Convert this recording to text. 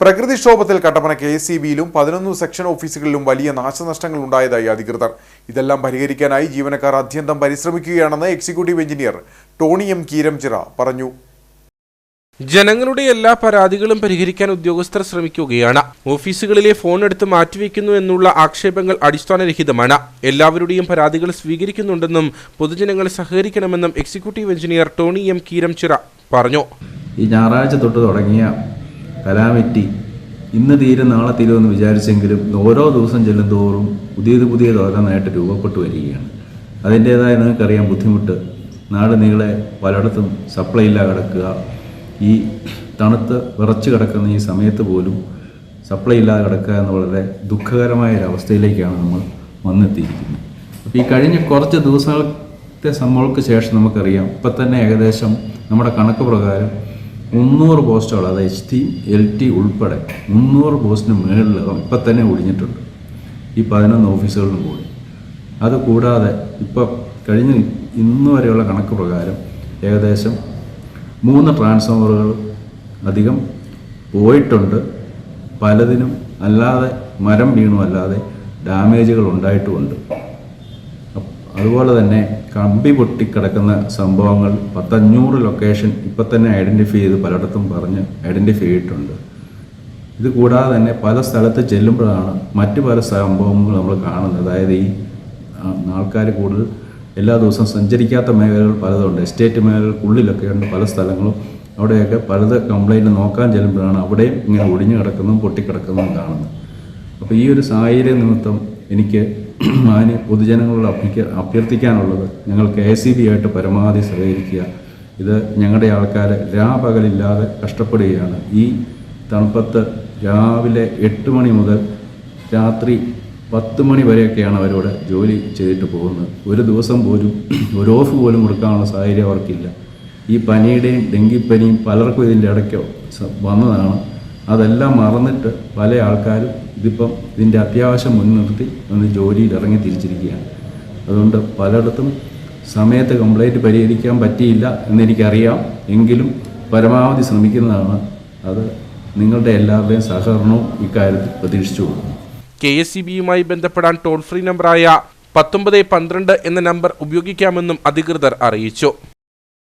പ്രകൃതിക്ഷോഭത്തിൽ Kattappana K S C ബിയിലും പതിനൊന്ന് section ഓഫീസുകളിലും വലിയ നാശനഷ്ടങ്ങൾ ഉണ്ടായതായി അധികൃതർ. ഇതെല്ലാം പരിഹരിക്കാനായി ജീവനക്കാർ അത്യന്തം പരിശ്രമിക്കുകയാണെന്ന് executive engineer Tony M Keeramchira പറഞ്ഞു. ജനങ്ങളുടെ എല്ലാ പരാതികളും പരിഹരിക്കാൻ ഉദ്യോഗസ്ഥർ ശ്രമിക്കുകയാണ്. ഓഫീസുകളിലെ ഫോൺ എടുത്ത് മാറ്റിവെക്കുന്നു എന്നുള്ള ആക്ഷേപങ്ങൾ അടിസ്ഥാനരഹിതമാണ്. എല്ലാവരുടെയും പരാതികൾ സ്വീകരിക്കുന്നുണ്ടെന്നും പൊതുജനങ്ങൾ സഹകരിക്കണമെന്നും executive engineer Tony M Keeramchira പറഞ്ഞു. ഈ ഞായറാഴ്ച തൊട്ട് തുടങ്ങിയ കലാമിറ്റി. ഇന്ന് തീരും നാളെ തീരുമെന്ന് വിചാരിച്ചെങ്കിലും ഓരോ ദിവസം ചെല്ലും തോറും പുതിയത് പുതിയത് ഓരോന്നായിട്ട് രൂപപ്പെട്ടു വരികയാണ്. അതിന്റേതായ നിങ്ങൾക്കറിയാം ബുദ്ധിമുട്ട്. നാട് നീളെ പലയിടത്തും സപ്ലൈ ഇല്ല കിടക്കുക. ഈ തണുത്ത് വിറച്ച് കിടക്കുന്ന ഈ സമയത്ത് പോലും സപ്ലൈ ഇല്ലാതെ കിടക്കുക എന്ന വളരെ ദുഃഖകരമായ ഒരു അവസ്ഥയിലേക്കാണ് നമ്മൾ വന്നെത്തിയിരിക്കുന്നത്. അപ്പോൾ ഈ കഴിഞ്ഞ കുറച്ച് ദിവസങ്ങളത്തെ സംഭവങ്ങൾക്ക് ശേഷം നമുക്കറിയാം. ഇപ്പം തന്നെ ഏകദേശം നമ്മുടെ കണക്ക് പ്രകാരം മുന്നൂറ് പോസ്റ്റുകൾ അത് എച്ച് ടി എൽ ടി ഉൾപ്പെടെ മുന്നൂറ് പോസ്റ്റിന് മുകളിൽ ഇപ്പം തന്നെ ഒടിഞ്ഞിട്ടുണ്ട്. ഈ പതിനൊന്ന് ഓഫീസുകളിലും കൂടി. അതുകൂടാതെ ഇപ്പം കഴിഞ്ഞ ഇന്ന് വരെയുള്ള കണക്ക് പ്രകാരം ഏകദേശം മൂന്ന് ട്രാൻസ്ഫോമറുകൾ അധികം പോയിട്ടുണ്ട്. പലതിനും അല്ലാതെ മരം വീണു അല്ലാതെ ഡാമേജുകൾ ഉണ്ടായിട്ടുമുണ്ട്. അതുപോലെ തന്നെ കമ്പി പൊട്ടിക്കിടക്കുന്ന സംഭവങ്ങൾ പത്തഞ്ഞൂറ് ലൊക്കേഷൻ ഇപ്പം തന്നെ ഐഡന്റിഫൈ ചെയ്ത് പലയിടത്തും പറഞ്ഞ് ഐഡന്റിഫൈ ചെയ്തിട്ടുണ്ട്. ഇത് കൂടാതെ തന്നെ പല സ്ഥലത്ത് ചെല്ലുമ്പോഴാണ് മറ്റു പല സംഭവങ്ങൾ നമ്മൾ കാണുന്നത്. അതായത് ഈ ആൾക്കാർ കൂടുതൽ എല്ലാ ദിവസവും സഞ്ചരിക്കാത്ത മേഖലകൾ പലതുണ്ട്. എസ്റ്റേറ്റ് മേഖലകൾക്കുള്ളിലൊക്കെ ഉണ്ട് പല സ്ഥലങ്ങളും. അവിടെയൊക്കെ പലത് കംപ്ലൈന്റ് നോക്കാൻ ചെല്ലുമ്പോഴാണ് അവിടെയും ഇങ്ങനെ ഒടിഞ്ഞു കിടക്കുന്നതും പൊട്ടിക്കിടക്കുന്നതും കാണുന്നത്. അപ്പോൾ ഈ ഒരു സാഹചര്യം നിമിത്തം എനിക്ക് മാന് പൊതുജനങ്ങളോട് അഭ്യക്ക അഭ്യർത്ഥിക്കാനുള്ളത് ഞങ്ങൾ കെ എസ് സി ബി ആയിട്ട് പരമാവധി സഹകരിക്കുക. ഇത് ഞങ്ങളുടെ ആൾക്കാർ രാപകലില്ലാതെ കഷ്ടപ്പെടുകയാണ്. ഈ തണുപ്പത്ത് രാവിലെ എട്ട് മണി മുതൽ രാത്രി പത്ത് മണി വരെയൊക്കെയാണ് അവരോട് ജോലി ചെയ്തിട്ട് പോകുന്നത്. ഒരു ദിവസം പോലും ഒരു ഓഫ് പോലും കൊടുക്കാനുള്ള സാഹചര്യം അവർക്കില്ല. ഈ പനിയുടെയും ഡെങ്കിപ്പനിയും പലർക്കും ഇതിന്റെ ഇടയ്ക്ക് വന്നതാണ്. അതെല്ലാം മറന്നിട്ട് പല ആൾക്കാരും ഇതിപ്പം ഇതിന്റെ അത്യാവശ്യം മുൻനിർത്തി ഒന്ന് ജോലിയിൽ ഇറങ്ങി തിരിച്ചിരിക്കുകയാണ്. അതുകൊണ്ട് പലയിടത്തും സമയത്ത് കംപ്ലൈന്റ് പരിഹരിക്കാൻ പറ്റിയില്ല എന്നെനിക്കറിയാം. എങ്കിലും പരമാവധി ശ്രമിക്കുന്നതാണ്. അത് നിങ്ങളുടെ എല്ലാവരുടെയും സഹകരണവും ഇക്കാര്യത്തിൽ പ്രതീക്ഷിച്ചു കൊടുക്കുന്നു. കെ എസ് സി ബിയുമായി ബന്ധപ്പെടാൻ ടോൾ ഫ്രീ നമ്പറായ പത്തൊമ്പത് പന്ത്രണ്ട് എന്ന നമ്പർ ഉപയോഗിക്കാമെന്നും അധികൃതർ അറിയിച്ചു.